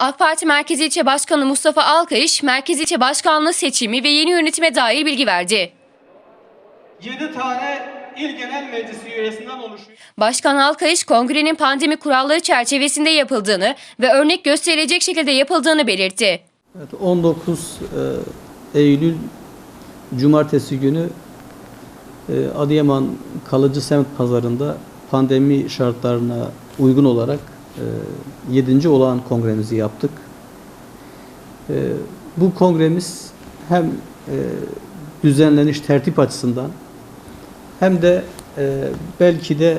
AK Parti Merkez İlçe Başkanı Mustafa Alkayış, Merkez İlçe Başkanlığı seçimi ve yeni yönetime dair bilgi verdi. 7 tane il genel meclisi üyesinden oluşuyor. Başkan Alkayış, kongrenin pandemi kuralları çerçevesinde yapıldığını ve örnek gösterilecek şekilde yapıldığını belirtti. Evet, 19 e, Eylül Cumartesi günü e, Adıyaman Kalıcı Semt Pazarı'nda pandemi şartlarına uygun olarak 7. olağan kongremizi yaptık. E, bu kongremiz hem e, düzenleniş tertip açısından hem de e, belki de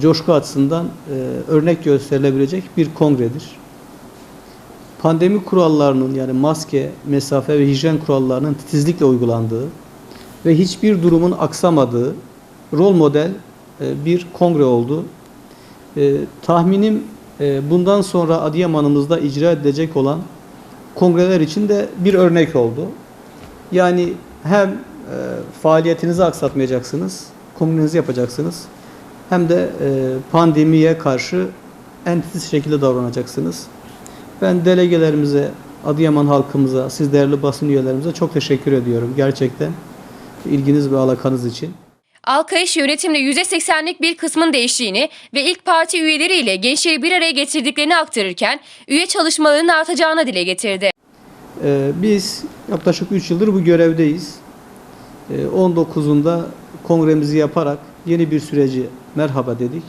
coşku açısından e, örnek gösterilebilecek bir kongredir pandemi kurallarının yani maske, mesafe ve hijyen kurallarının titizlikle uygulandığı ve hiçbir durumun aksamadığı rol model bir kongre oldu. E, tahminim e, bundan sonra Adıyaman'ımızda icra edilecek olan kongreler için de bir örnek oldu. Yani hem e, faaliyetinizi aksatmayacaksınız, kongrenizi yapacaksınız hem de e, pandemiye karşı en titiz şekilde davranacaksınız. Ben delegelerimize, Adıyaman halkımıza, siz değerli basın üyelerimize çok teşekkür ediyorum gerçekten ilginiz ve alakanız için. Alkayış yönetimde %80'lik bir kısmın değiştiğini ve ilk parti üyeleriyle gençleri bir araya getirdiklerini aktarırken üye çalışmalarının artacağını dile getirdi. Ee, biz yaklaşık 3 yıldır bu görevdeyiz. Ee, 19'unda kongremizi yaparak yeni bir süreci merhaba dedik.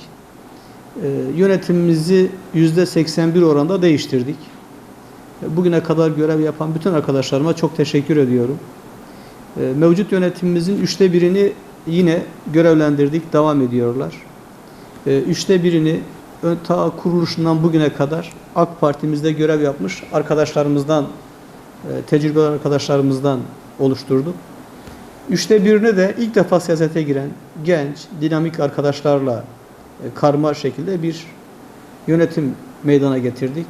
Ee, yönetimimizi %81 oranda değiştirdik. Ee, Bugüne kadar görev yapan bütün arkadaşlarıma çok teşekkür ediyorum. Ee, Mevcut yönetimimizin üçte birini yine görevlendirdik, devam ediyorlar. Ee, Üçte birini ta kuruluşundan bugüne kadar AK Parti'mizde görev yapmış arkadaşlarımızdan, e, tecrübeli arkadaşlarımızdan oluşturduk. Üçte birini de ilk defa siyasete giren genç, dinamik arkadaşlarla e, karma şekilde bir yönetim meydana getirdik.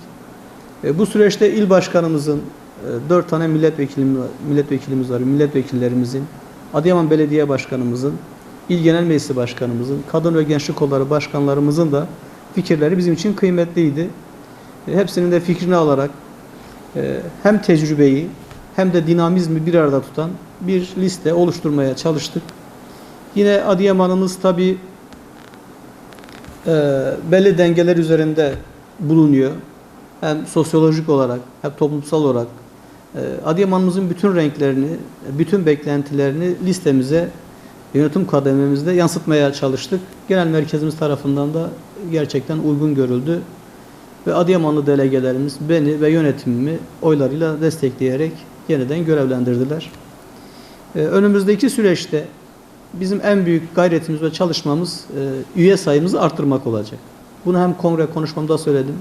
E, Bu süreçte il başkanımızın, e, dört tane milletvekilimiz, milletvekilimiz var, milletvekillerimizin, Adıyaman Belediye Başkanımızın, İl Genel Meclisi Başkanımızın, Kadın ve Gençlik Kolları Başkanlarımızın da fikirleri bizim için kıymetliydi. E, Hepsinin de fikrini alarak e, hem tecrübeyi hem de dinamizmi bir arada tutan bir liste oluşturmaya çalıştık. Yine Adıyaman'ımız tabii e, belli dengeler üzerinde bulunuyor. Hem sosyolojik olarak hem toplumsal olarak Adıyaman'ımızın bütün renklerini, bütün beklentilerini listemize, yönetim kadememizde yansıtmaya çalıştık. Genel merkezimiz tarafından da gerçekten uygun görüldü. Ve Adıyamanlı delegelerimiz beni ve yönetimimi oylarıyla destekleyerek yeniden görevlendirdiler. E, önümüzdeki süreçte bizim en büyük gayretimiz ve çalışmamız e, üye sayımızı arttırmak olacak. Bunu hem kongre konuşmamda söyledim,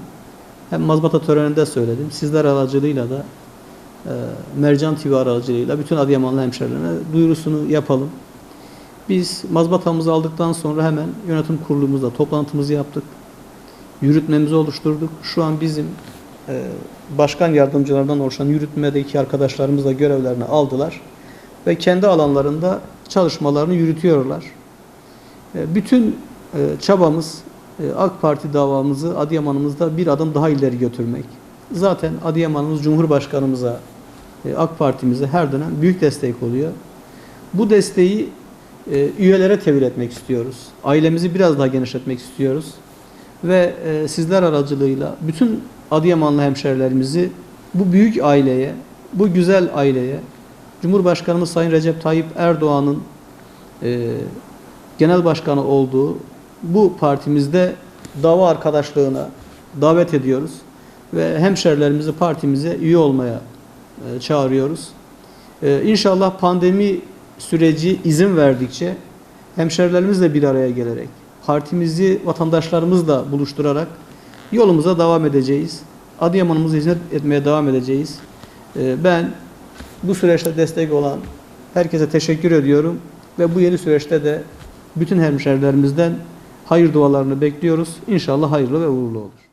hem mazbata töreninde söyledim. Sizler aracılığıyla da Mercan TV aracılığıyla bütün Adıyamanlı hemşerilerine duyurusunu yapalım. Biz mazbatamızı aldıktan sonra hemen yönetim kurulumuzda toplantımızı yaptık. Yürütmemizi oluşturduk. Şu an bizim e, başkan yardımcılarından oluşan yürütmedeki arkadaşlarımız da görevlerini aldılar ve kendi alanlarında çalışmalarını yürütüyorlar. E, Bütün e, çabamız AK Parti davamızı Adıyaman'ımızda bir adım daha ileri götürmek. Zaten Adıyaman'ımız Cumhurbaşkanımıza, AK Parti'mize her dönem büyük destek oluyor. Bu desteği e, üyelere tevil etmek istiyoruz. Ailemizi biraz daha genişletmek istiyoruz. Ve e, sizler aracılığıyla bütün Adıyamanlı hemşerilerimizi bu büyük aileye, bu güzel aileye, Cumhurbaşkanımız Sayın Recep Tayyip Erdoğan'ın e, genel başkanı olduğu bu partimizde dava arkadaşlığına davet ediyoruz ve hemşerilerimizi partimize üye olmaya e, çağırıyoruz. E, inşallah pandemi süreci izin verdikçe hemşerilerimizle bir araya gelerek partimizi vatandaşlarımızla buluşturarak yolumuza devam edeceğiz. Adıyaman'ımıza hizmet etmeye devam edeceğiz. E, ben bu süreçte destek olan herkese teşekkür ediyorum ve bu yeni süreçte de bütün hemşerilerimizden hayır dualarını bekliyoruz. İnşallah hayırlı ve uğurlu olur.